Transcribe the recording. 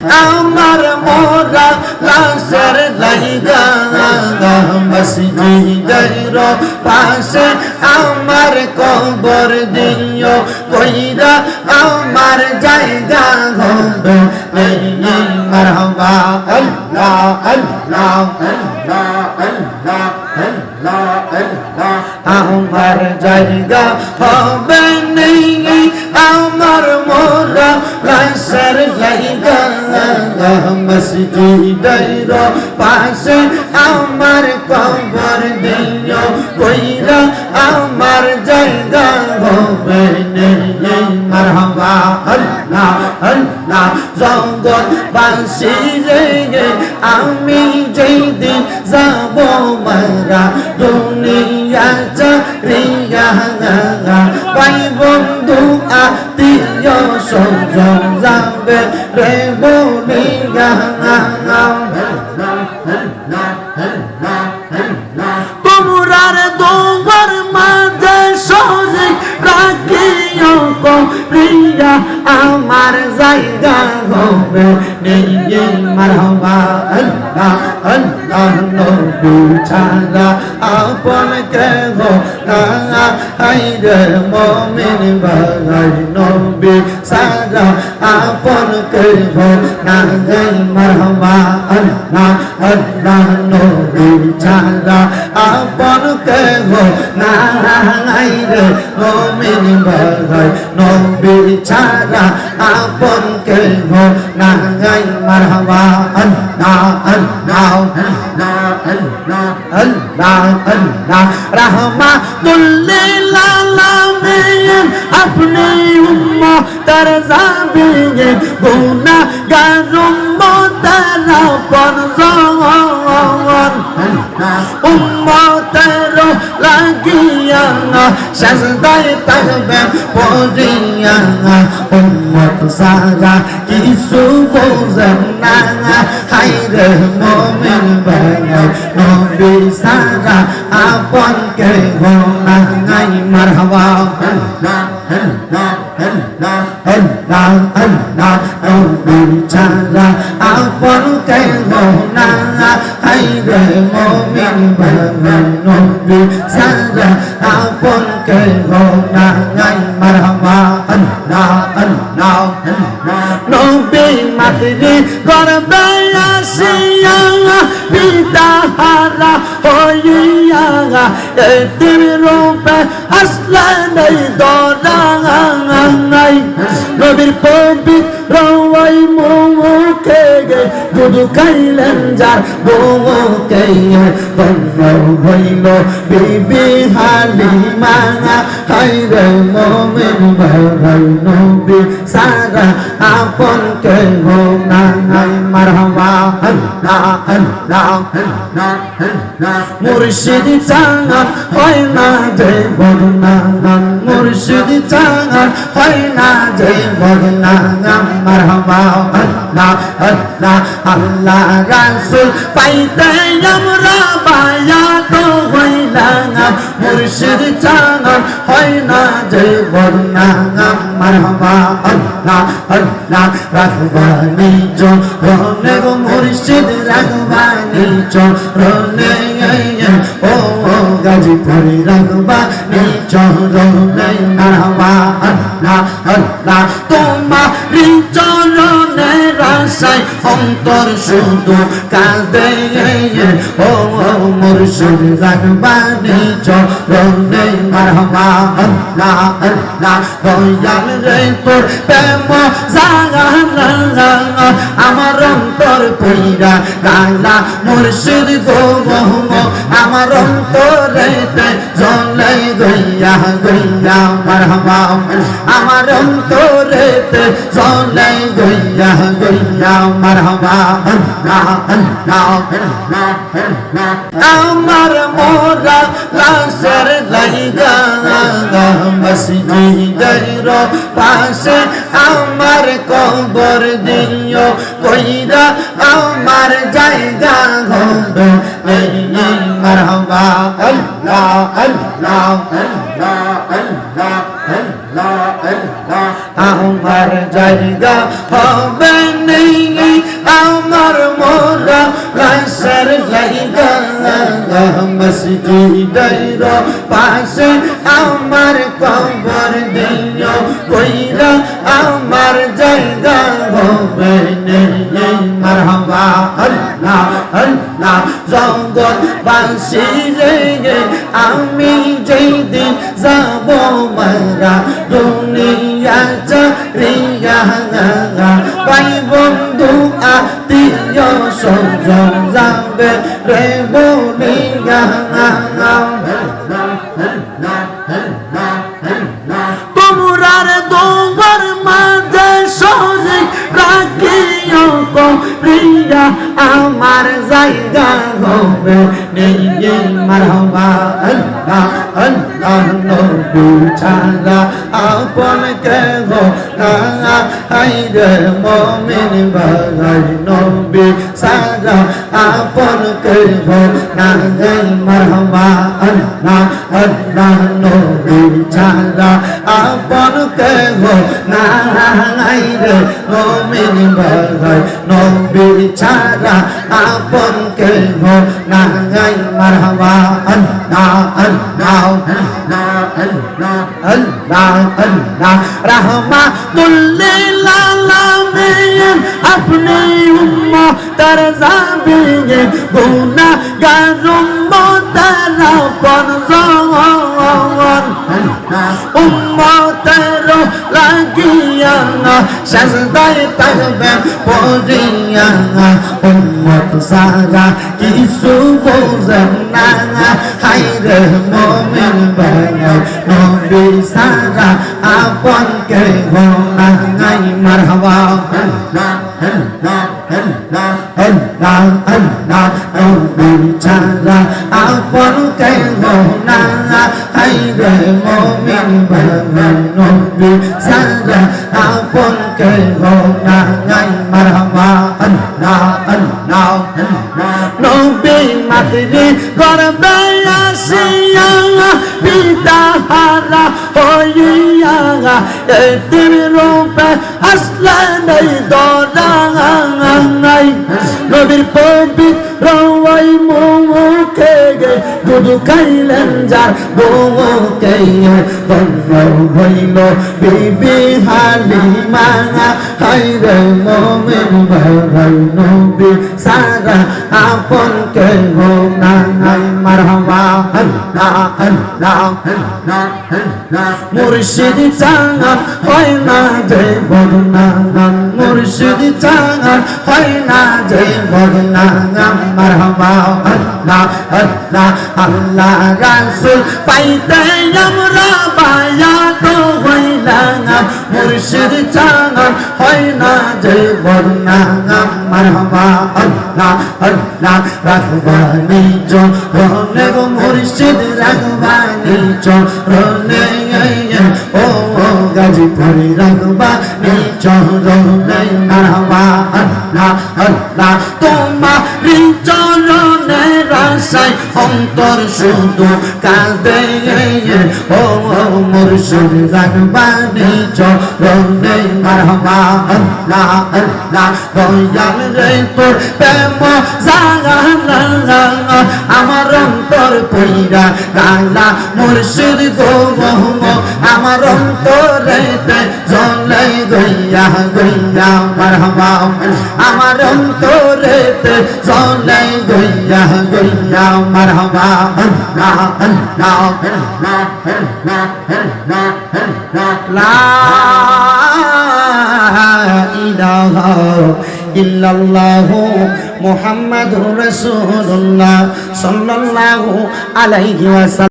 আমার মোরা লাশের লাইগা মসজিদের পাশে আমার কবর দিও, কইরা আমার জায়গা হবে। মারহাবা, আল্লাহ আল্লাহ আল্লাহ আল্লাহ আল্লাহ আল্লাহ, আমার জায়গা হবে। মসজিদের পাশে আমার কবর দিও কইরা আমার জায়গা হবে মারহাবা, আল্লাহ আল্লাহ জগৎ বাসি রে আমি যেই যাব মারা দুনিয়া চারিয়া ভাই বন্ধু, আত্মীয় স্বজন যাবে রে বলিয়া তোমরার দোবার মাঝে সরে রাখিও করিয়া আমার জায়গা হবে নেই মারহাবা। আল্লাহ আল্লাহ, নবী ছাড়া আপন কেহ না হাইরে মমিন ভাই নবী সারা কেহ না গাই মারহাবা আল্লাহ আল্লাহ নবী ছাড়া আপন কেহ না হাইরে মমিন ভাই নবী ছাড়া আপন কেহ না গাই মারহাবা আল্লাহ আল্লাহ আল্লাহ আল্লাহ আল্লাহ। আল্লাহ রহমাতুল্লিল আলামিন আপনি উম্মতের জাবিয়ে গুনাহগার উম্মতের পরজন উম্মতের লাগিয়া সাজদায় থাকবে পড়িয়া উম্মত সারা কিছু বোঝেন না। হাইরে মমিন ভাই নবী সারা আপন কে গোনা নাই, মারহাবা। সারা আপন কে গোনা হাইরে মমিন নবী সারা আপন কে গোনা নাই মারহাবা আল্লাহ আল্লাহ নবী মাতৃ গর্বে আসিয়া পিতা হারা হইয়া এতিম ঢুকাইলেন যার বউ গে দুধু খাইলেন যার বউকে বন্ধ হইল বিবি হালিমা হাইরে মমিন, ভাই নবী সারা আপন কে হো নাই। মারহাবা আল্লাহ আল্লাহ আল্লাহ আল্লাহ মুর্শিদ চাঙা হয় না যে বদনা মুর্শিদ চাঙা হয় না যে বদনা মারহাবা আল্লাহ আল্লাহ আল্লাহ রাসূল পাইতে আমরা বায়া তো হইলাম মুর্শিদ চাঙা হয় না যে বদনা মারহাবা আল্লাহ আল্লাহ রাখবানি চরণে গো মুর্শিদ রাখবানি চরণে ও ও, গাজীপুরি রাখবানি চরণে মারহাবা আল্লাহ আল্লাহ চরণে রাসাই অন্তর শুধু কাঁদে ও মুর্শিদ রাখবানি চরণে মারহাবা আল্লাহ আল্লাহ দয়াল রে তোর প্রেম জাগানা আমার অন্তর পইরা গালা মুর্শিদ গো আমার অন্তরেতে জলে গইয়া গইয়া মারহাবা আমার অন্তরেতে জলে গইয়া গইয়া মারহাবা আল্লাহ আল্লাহ আল্লাহ আল্লাহ আমার মোরা লাশের লাইগা মসজিদের পাশে আমার কবর দিও, কইরা আমার জায়গা হবে মারহাবা, আল্লাহ আল্লাহ আল্লাহ আল্লাহ আল্লাহ আল্লাহ, আমার জায়গা হবে মসজিদের পাশে আমার কবর দিও কইরা আমার জায়গা হবে মারহাবা, আল্লাহ আল্লাহ জগৎ বাসি রে আমি যেই দিন যাব মারা দুনিয়া চারিয়া ভাই বন্ধু, আত্মীয় স্বজন যাবে রে বলিয়া তোমরার দোবার মাঝে সরে রাখিও করিয়া আমার জায়গা হবে নেই মারহাবা। আল্লাহ আল্লাহ, নবী ছাড়া আপন কেহ না। আইরে মমিন ভাই নবী সারা আপন কেহ না মারহাবা আল্লাহ আল্লাহ নবী ছাড়া আপন কেহ না আইরে মমিন ভাই নবী ছাড়া আপন কেহ না মারহাবা আল্লাহ আল্লাহ আল্লাহ আল্লাহ রহমাতুল্লিল আলামিন আপনি উম্মতের জাবিয়ে গুনাহগার উম্মতের আপন জন উম্মতের লাগিয়া সাজদায় থাকবেন পড়িয়া উম্মত সারা কিছু বোঝেন না হাইরে মমিন ভাই নবী সারা আপন কে গোনা নাই, মারহাবা। আল্লাহ আল্লাহ আল্লাহ সারা আপন কে গোনা হাইরে মমিন নবী সারা আপন কে গোনা নাই মারহাবা আল্লাহ আল্লাহ নবী মাতৃ গর্বে আসিয়া পিতা হারা হইয়া এতিম রূপে আসলেন এই দরাই নবীর পবিত্র খাইলেন যার বউকে ধন্য হইল। বিবি হালিমা হাইরে মমিন ভাই নবী, সারা আপন কে গো নাই? মারহাবা আল্লাহ আল্লাহ আল্লাহ আল্লাহ মুর্শিদ চাঙান হয় না যে বদনাগান মুর্শিদ চাঙান হয় না যে বদনাগান মারহাবা আল্লাহ আল্লাহ আল্লাহ রাসূল পাইতে আমরা বায়া তো হইলাম। মুর্শিদ চাঙান হয় না যে বদনাগান মারহাবা আল্লাহ আল্লাহ রাখবানি চরণে গো মুর্শিদ রাখবানি চরণে ও গাজীপুরি রাখবানি চরণে মারহাবা আল্লাহ আল্লাহ, তোমারি রাসাই অন্তর শুধু কাঁদে। ও মুর্শিদ রাখবানি চরণে মারহাবা আল্লাহ আল্লাহ, দয়াল রে তোর প্রেম জাগানা আমার অন্তর কইরা গালা মুর্শিদ গো, মোহম, আমার অন্তরেতে জলে গইয়া গইয়া মারহাবা আমার অন্তরেতে জলে গইয়া গইয়া মারহাবা ইল্লাল্লাহু মুহাম্মাদুর রাসূলুল্লাহ সাল্লাল্লাহু আলাইহি ওয়াসাল্লাম।